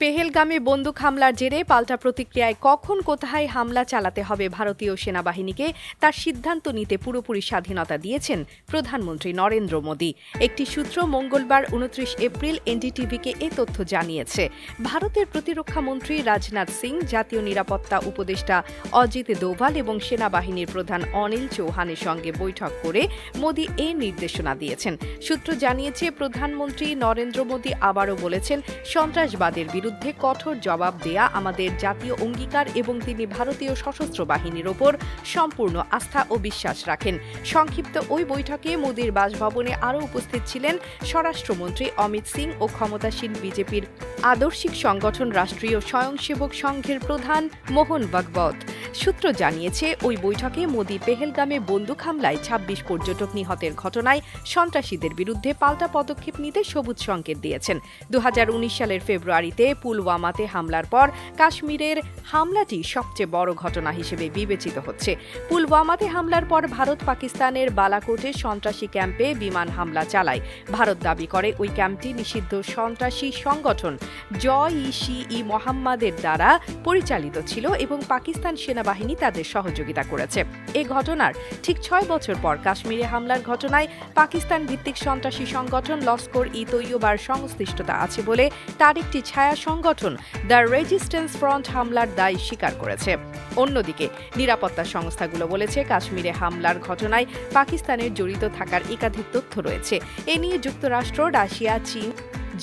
পেহেলগামে বন্দুক হামলার জেরে পাল্টা প্রতিক্রিয়ায় কখন কোথায় হামলা চালাতে হবে ভারতীয় সেনাবাহিনীকে, তার সিদ্ধান্ত নিতে পুরোপুরি স্বাধীনতা দিয়েছেন প্রধানমন্ত্রী নরেন্দ্র মোদী। একটি সূত্র মঙ্গলবার উনত্রিশ এপ্রিল এনডিটিভিকে এ তথ্য জানিয়েছে। ভারতের প্রতিরক্ষা মন্ত্রী রাজনাথ সিং, জাতীয় নিরাপত্তা উপদেষ্টা অজিত দোভাল এবং সেনাবাহিনীর প্রধান অনিল চৌহানের সঙ্গে বৈঠক করে মোদী এ নির্দেশনা দিয়েছেন। সূত্র জানিয়েছে, প্রধানমন্ত্রী নরেন্দ্র মোদী আবারও বলেছেন, সন্ত্রাসবাদের বিরুদ্ধে কঠোর জবাব দেয়া আমাদের জাতীয় অঙ্গীকার এবং তিনি ভারতীয় সশস্ত্র বাহিনীর ওপর সম্পূর্ণ আস্থা ও বিশ্বাস রাখেন। সংক্ষিপ্ত ওই বৈঠকে মোদীর বাসভবনে আরও উপস্থিত ছিলেন স্বরাষ্ট্রমন্ত্রী অমিত সিং ও ক্ষমতাসীন বিজেপির আদর্শিক সংগঠন রাষ্ট্রীয় স্বয়ংসেবক সংঘের প্রধান মোহন ভাগবত। সূত্র জানিয়েছে, ওই বৈঠকে মোদী পেহেলগামে বন্দুক হামলায় ২৬ পর্যটক নিহতের ঘটনায় সন্ত্রাসীদের বিরুদ্ধে পাল্টা পদক্ষেপ নিতে সবুজ সংকেত দিয়েছেন। দু সালের ফেব্রুয়ারিতে পুলওয়ামাতে হামলার পর কাশ্মীরের হামলাটি সবচেয়ে বড় ঘটনা হিসেবে বিবেচিত হচ্ছে। পুলওয়ামাতে হামলার পর ভারত পাকিস্তানের বালাকোটে সন্ত্রাসী ক্যাম্পে বিমান হামলা চালায়। ভারত দাবি করে, ওই ক্যাম্পটি নিষিদ্ধ সন্ত্রাসী সংগঠন জয় ই সি ই মোহাম্মদের দ্বারা পরিচালিত ছিল এবং পাকিস্তান সেনাবাহিনী তাদের সহযোগিতা করেছে। এ ঘটনার ঠিক ছয় বছর পর কাশ্মীরে হামলার ঘটনায় পাকিস্তান ভিত্তিক সন্ত্রাসী সংগঠন লস্কর ই তৈয়বার সংশ্লিষ্টতা আছে বলে তার একটি ছায়া সংগঠন দ্য রেজিস্ট্যান্স ফ্রন্ট হামলার দায় স্বীকার করেছে। অন্যদিকে নিরাপত্তা সংস্থাগুলো বলেছে, কাশ্মীরে হামলার ঘটনায় পাকিস্তানের জড়িত থাকার একাধিক তথ্য রয়েছে। এ নিয়ে যুক্তরাষ্ট্র, রাশিয়া, চীন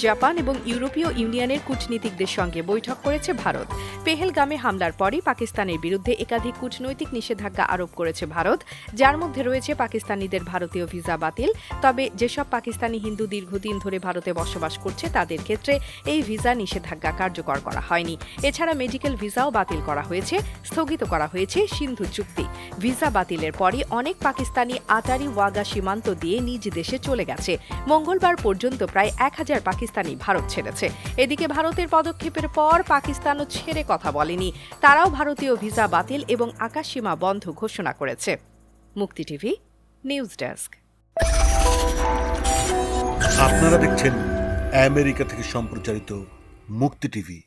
জাপান এবং ইউরোপীয় ইউনিয়নের কূটনীতিকদের সঙ্গে বৈঠক করেছে ভারত। পেহেলগামে হামলার পরই পাকিস্তানের বিরুদ্ধে একাধিক কূটনৈতিক নিষেধাজ্ঞা আরোপ করেছে ভারত, যার মধ্যে রয়েছে পাকিস্তানিদের ভারতীয় ভিসা বাতিল। তবে যেসব পাকিস্তানি হিন্দু দীর্ঘদিন ধরে ভারতে বসবাস করছে, তাদের ক্ষেত্রে এই ভিসা নিষেধাজ্ঞা কার্যকর করা হয়নি। এছাড়া মেডিকেল ভিসাও বাতিল করা হয়েছে, স্থগিত করা হয়েছে সিন্ধু চুক্তি। ভিসা বাতিলের পরই অনেক পাকিস্তানি আটারি ওয়াগা সীমান্ত দিয়ে নিজ দেশে চলে গেছে। মঙ্গলবার পর্যন্ত প্রায় এক হাজার পাকিস্তানি ভারত ছেড়েছে। এদিকে ভারতের পদক্ষেপের পর পাকিস্তানও ছেড়ে কথা বলেনি। তারাও ভারতীয় ভিসা বাতিল এবং আকাশসীমা বন্ধ ঘোষণা করেছে। মুক্তি টিভি, নিউজ ডেস্ক। আপনারা দেখছেন আমেরিকা থেকে সম্প্রচারিত মুক্তি টিভি।